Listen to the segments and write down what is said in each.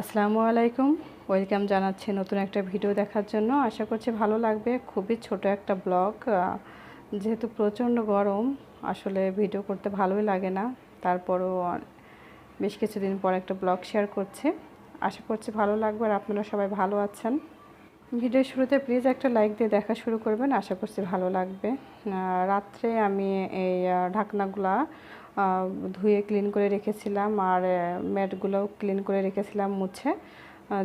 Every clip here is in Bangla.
আসসালামু আলাইকুম। ওয়েলকাম জানাচ্ছি নতুন একটা ভিডিও দেখার জন্য। আশা করছি ভালো লাগবে। খুবই ছোট একটা ব্লগ। যেহেতু প্রচণ্ড গরম, আসলে ভিডিও করতে ভালোই লাগে না। তারপরও বেশ কিছুদিন পর একটা ব্লগ শেয়ার করছি। আশা করছি ভালো লাগবে আর আপনারা সবাই ভালো আছেন। ভিডিও শুরুতে প্লিজ একটা লাইক দিয়ে দেখা শুরু করবেন। আশা করছি ভালো লাগবে। রাত্রে আমি এই ঢাকনাগুলা ধুয়ে ক্লিন করে রেখেছিলাম আর ম্যাটগুলোও ক্লিন করে রেখেছিলাম মুছে।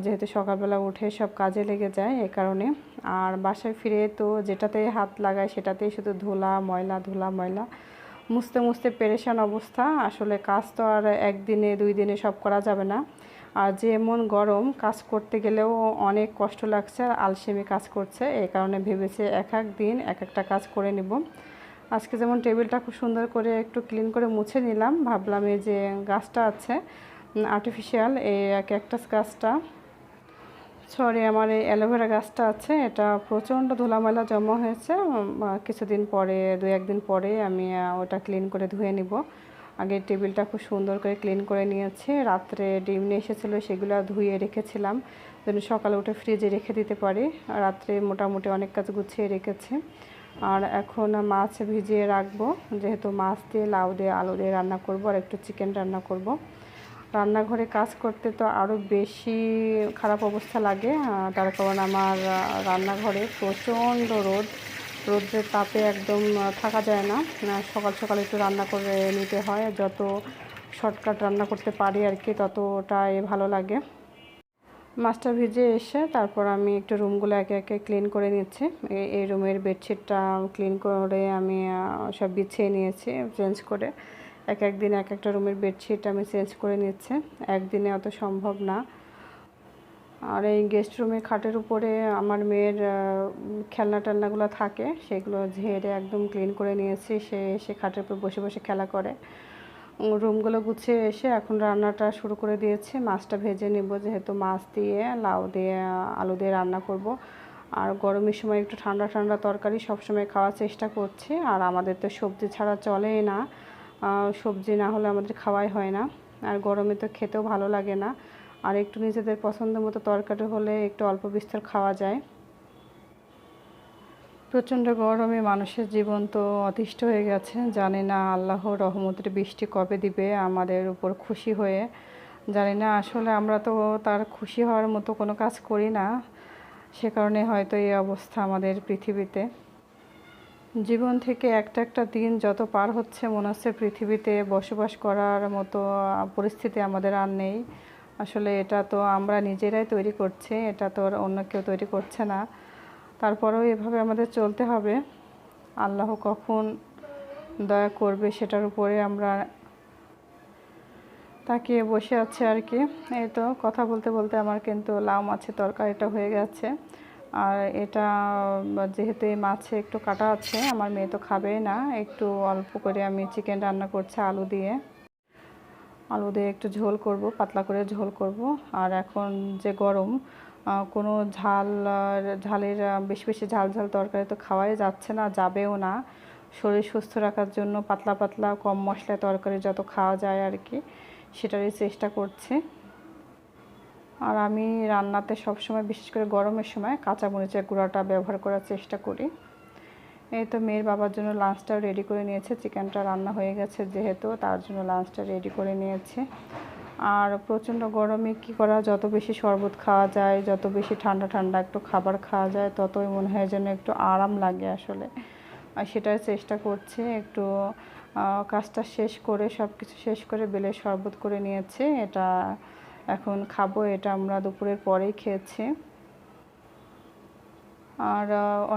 যেহেতু সকালবেলা উঠে সব কাজে লেগে যায় এ কারণে। আর বাসায় ফিরে তো যেটাতে হাত লাগায় সেটাতেই শুধু ধুলা, ময়লা ধুলা, ময়লা। মুছতে মুছতে পেরেশান অবস্থা। আসলে কাজ তো আর একদিনে, দুই দিনে সব করা যাবে না। আর যে এমন গরম, কাজ করতে গেলেও অনেক কষ্ট লাগছে আর আলসেমি কাজ করছে। এই কারণে ভেবেছে এক এক দিন এক একটা কাজ করে নিব। আজকে যেমন টেবিলটা খুব সুন্দর করে একটু ক্লিন করে মুছে নিলাম, ভাবলাম এই যে গাছটা আছে আর্টিফিশিয়াল এই ক্যাকটাস গাছটা। সরি আমার এই অ্যালোভেরা গাছটা আছে, এটা প্রচণ্ড ধুলামেলা জমা হয়েছে কিছুদিন পরে দু একদিন পরে আমি ওটা ক্লিন করে ধুয়ে নিব। আগে টেবিলটা খুব সুন্দর করে ক্লিন করে নিয়েছে, রাত্রে ডিম নিয়ে এসেছিল, সেগুলো ধুয়ে রেখেছিলাম, যেন সকালে উঠে ফ্রিজে রেখে দিতে পারি। রাত্রে মোটামুটি অনেক কাজ গুছিয়ে রেখেছি। আর এখন মাছ ভিজিয়ে রাখব, যেহেতু মাছ দিয়ে লাউ দিয়ে আলু দিয়ে রান্না করব আর একটু চিকেন রান্না করব। রান্নাঘরে কাজ করতে তো আরও বেশি খারাপ অবস্থা লাগে তার কারণ আমার রান্নাঘরে প্রচণ্ড রোদ। রোদ্রের তাপে একদম থাকা যায় না। সকাল সকাল একটু রান্না করে নিতে হয়, যত শর্টকাট রান্না করতে পারি আর কি, ততটাই ভালো লাগে। মাছটা ভিজে এসে তারপর আমি একটু রুমগুলো একে একে ক্লিন করে নিচ্ছি। এই রুমের বেডশিটটা ক্লিন করে আমি সব বিছিয়ে নিয়েছি চেঞ্জ করে। এক এক দিন এক একটা রুমের বেডশিট আমি চেঞ্জ করে নিচ্ছি। একদিনে অত সম্ভব না। আর এই গেস্ট রুমের খাটের উপরে আমার মেয়ের খেলনা টেলনাগুলো থাকে, সেগুলো ঝেড়ে একদম ক্লিন করে নিয়েছি। সে সে খাটের উপর বসে বসে খেলা করে। রুমগুলো গুছিয়ে এসে এখন রান্নাটা শুরু করে দিয়েছি। মাছটা ভেজে নিব যেহেতু মাছ দিয়ে, লাউ দিয়ে, আলু দিয়ে রান্না করব। আর গরমের সময় একটু ঠান্ডা ঠান্ডা তরকারি সবসময় খাওয়ার চেষ্টা করছি। আর আমাদের তো সবজি ছাড়া চলেই না। সবজি না হলে আমাদের খাওয়াই হয় না। আর গরমে তো খেতেও ভালো লাগে না। আর একটু নিজেদের পছন্দ মতো তরকারি হলে একটু অল্প বিস্তর খাওয়া যায়। প্রচণ্ড গরমে মানুষের জীবন তো অতিষ্ঠ হয়ে গেছে। জানি না আল্লাহ রহমতের বৃষ্টি কবে দিবে আমাদের উপর খুশি হয়ে। জানি না আসলে আমরা তো তার খুশি হওয়ার মতো কোনো কাজ করি না। সে কারণে হয়তো এই অবস্থা আমাদের পৃথিবীতে। জীবন থেকে একটা একটা দিন যত পার হচ্ছে মনে হচ্ছে পৃথিবীতে বসবাস করার মতো পরিস্থিতি আমাদের আর নেই। আসলে এটা তো আমরা নিজেরাই তৈরি করছি, এটা তো অন্য কেউ তৈরি করছে না। তারপরেও এভাবে আমাদের চলতে হবে। আল্লাহ কখন দয়া করবে সেটার উপরে আমরা তাকিয়ে বসে আছে আর কি। এই তো কথা বলতে বলতে আমার কিন্তু লাউ মাছের তরকারিটা হয়ে গেছে। আর এটা যেহেতু এই মাছে একটু কাটা আছে, আমার মেয়ে তো খাবেই না। একটু অল্প করে আমি চিকেন রান্না করছি আলু দিয়ে। আলু দিয়ে একটু ঝোল করব, পাতলা করে ঝোল করব। আর এখন যে গরম কোনো ঝাল ঝালের বেশি বেশি ঝাল ঝাল তরকারি তো খাওয়াই যাচ্ছে না, যাবেও না। শরীর সুস্থ রাখার জন্য পাতলা পাতলা কম মশলায় তরকারি যত খাওয়া যায় আর কি, সেটারই চেষ্টা করছে। আর আমি রান্নাতে সবসময়, বিশেষ করে গরমের সময় কাঁচা মরিচের গুঁড়াটা ব্যবহার করার চেষ্টা করি। এই তো মেয়ের বাবার জন্য লাঞ্চটা রেডি করে নিয়েছে, চিকেনটা রান্না হয়ে গেছে যেহেতু, তার জন্য লাঞ্চটা রেডি করে নিয়েছে। আর প্রচণ্ড গরমে কি করা, যত বেশি শরবত খাওয়া যায়, যত বেশি ঠান্ডা ঠান্ডা একটু খাবার খাওয়া যায়, ততই মনে হয় যেন একটু আরাম লাগে আসলে। আর সেটার চেষ্টা করছি, একটু কাজটা শেষ করে সব কিছু শেষ করে বেলে শরবত করে নিয়েছে। এটা এখন খাব, এটা আমরা দুপুরের পরেই খেয়েছি। আর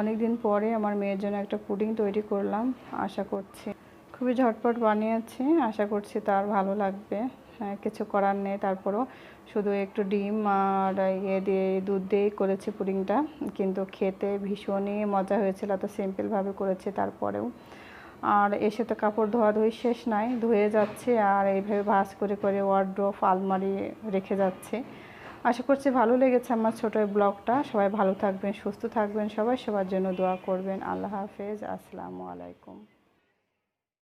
অনেক দিন পরে আমার মেয়ের জন্য একটা পুডিং তৈরি করলাম, আশা করছি। খুবই ঝটপট বানিয়েছি আশা করছি তার ভালো লাগবে। হ্যাঁ, কিছু করার নেই তারপরও শুধু একটু ডিম আর ইয়ে দিয়ে দুধ দিয়েই করেছি পুডিংটা। কিন্তু খেতে ভীষণই মজা হয়েছিল এত সিম্পলভাবে করেছি তারপরেও। আর এসে তো কাপড় ধোয়া ধুই শেষ নাই ধুয়ে যাচ্ছে আর এইভাবে ভাস করে করে ওয়ার্ড্রোফ আলমারি রেখে যাচ্ছে। আশা করছি ভালো লেগেছে আমার ছোটো ব্লগটা। সবাই ভালো থাকবেন সুস্থ থাকবেন সবাই সবার জন্য দোয়া করবেন। আল্লাহ হাফেজ আসসালামু আলাইকুম।